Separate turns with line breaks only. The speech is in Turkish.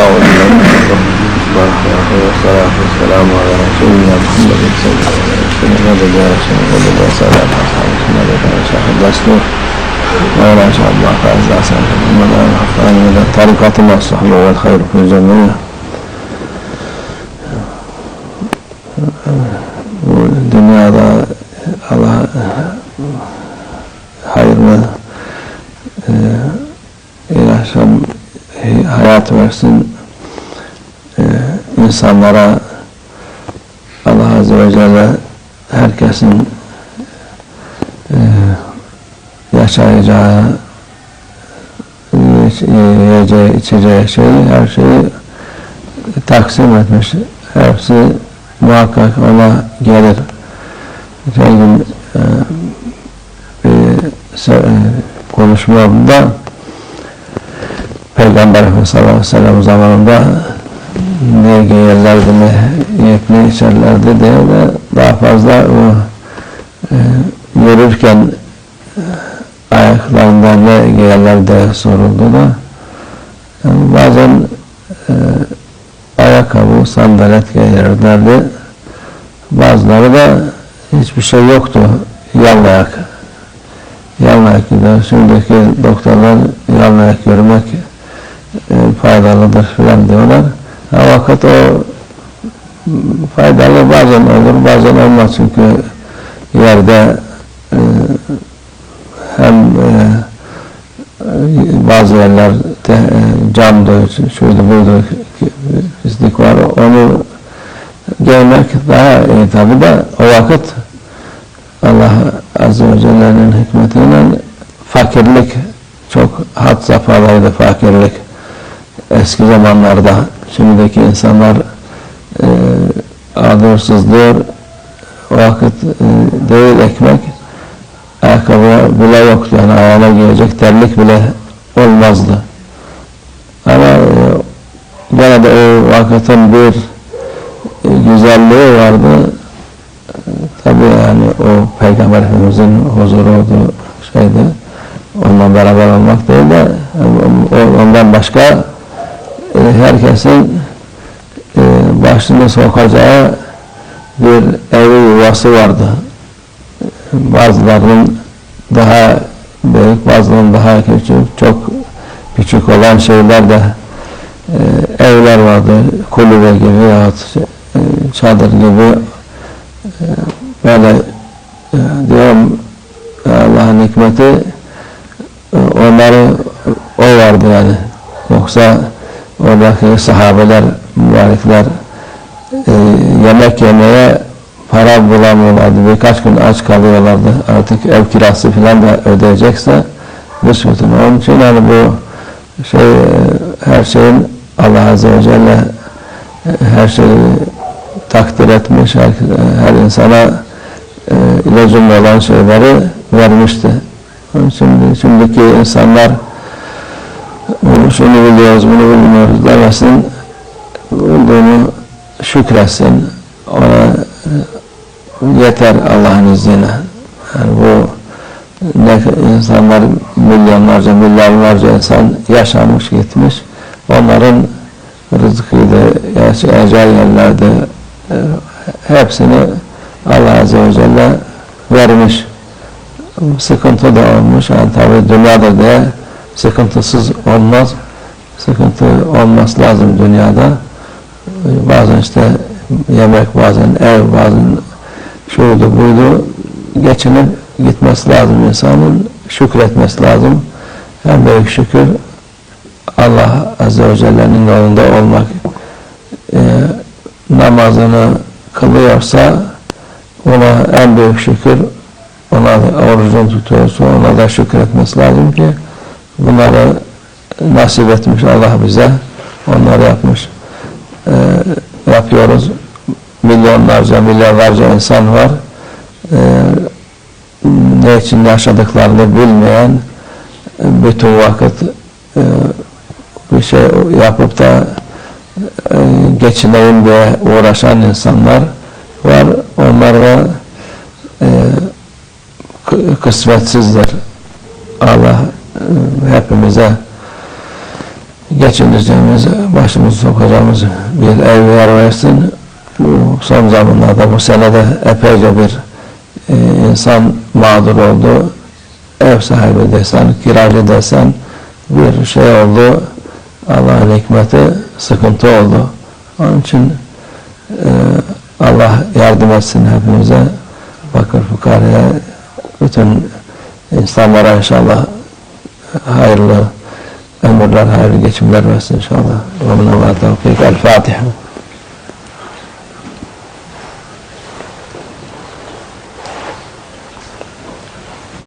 أعوذ بالله والصلاة والسلام على رسولنا محمد صلى الله عليه وسلم وبدأ رسول الله وصلى الله عليه وسلم شيخ الأسلوب ولا شاء الله قال لا سلام ولا حقان ولا طريقة ما الصحب والخير في الجميع والدنيا الله خيرنا إلى شم حياة ورسن insanlara Allah Azze ve Celle herkesin e, yaşayacağı yiyeceği, içeceği şeyi, her şeyi taksim etmiş. Hepsi muhakkak ona gelir. Gün e, bir e, konuşmamda Peygamber Efendimiz sallallahu aleyhi ve sellem zamanında ne giyerlerdi ne ne içerlerdi diye de daha fazla o e, yürürken e, ayaklarında ne giyerler diye soruldu da yani bazen e, ayakkabı, sandalet giyerlerdi. Bazıları da hiçbir şey yoktu. Yalın ayak. Yalın ayak gider. Şimdiki doktorlar yalın ayak yürümek e, faydalıdır filan diyorlar. Fakat o faydalı bazen olur, bazen olmaz çünkü yerde e, hem e, bazı yerler te, e, camdı, şuydu buydu pislik var. Onu giymek daha iyi tabi de o vakit Allah Azze ve Celle'nin hikmetiyle fakirlik çok had safhadaydı fakirlik eski zamanlarda şimdiki insanlar e, adırsızlıyor o vakit e, değil ekmek ayakkabı bile yoktu yani ayağına giyecek terlik bile olmazdı. Ama e, gene de o vakitin bir e, güzelliği vardı. Tabi yani o Peygamber Efendimizin huzuru olduğu şeydi. Onunla beraber olmak değil de ondan başka e, herkesin e, başını sokacağı bir evi yuvası vardı. Bazılarının daha büyük, bazılarının daha küçük, çok küçük olan şeyler de e, evler vardı. Kulübe gibi yahut e, çadır gibi e, böyle e, diyorum Allah'ın hikmeti e, onları o vardı yani. Yoksa oradaki sahabeler, mübarekler e, yemek yemeye para bulamıyorlardı. Birkaç gün aç kalıyorlardı. Artık ev kirası falan da ödeyecekse büsbütün. Onun için yani bu şey e, her şeyin Allah Azze ve Celle e, her şeyi takdir etmiş. Her, her insana e, ilacım olan şeyleri vermişti. İçin şimdiki insanlar şunu biliyoruz, bunu bilmiyoruz demesin. Olduğunu şükretsin. Ona e, yeter Allah'ın izniyle. Yani bu ne insanlar milyonlarca, milyarlarca insan yaşamış, gitmiş. Onların rızkıydı, yaşayacağı yerlerde e, hepsini Allah Azze ve Celle vermiş. Sıkıntı da olmuş. Yani tabi dünyada da sıkıntısız olmaz. Sıkıntı olması lazım dünyada. Bazen işte yemek, bazen ev, bazen şuydu buydu geçinip gitmesi lazım insanın. Şükretmesi lazım. En büyük şükür Allah Azze ve Celle'nin yolunda olmak. Ee, namazını kılıyorsa ona en büyük şükür ona orucunu tutuyorsa ona da şükretmesi lazım ki bunları nasip etmiş Allah bize onları yapmış Ee, yapıyoruz milyonlarca milyarlarca insan var Ee, ne için yaşadıklarını bilmeyen bütün vakit e, bir şey yapıp da e, geçineyim diye uğraşan insanlar var. Onlar da e, kı- kısmetsizdir. Hepimize geçineceğimiz, başımızı sokacağımız bir ev yer versin. Bu son zamanlarda bu senede epeyce bir e, insan mağdur oldu. Ev sahibi desen, kiracı desen bir şey oldu. Allah'ın hikmeti sıkıntı oldu. Onun için e, Allah yardım etsin hepimize. Fakir fukaraya, bütün insanlara inşallah hayırlı ömürler, hayırlı geçimler versin inşallah. Ve minallah tevfik. El Fatiha.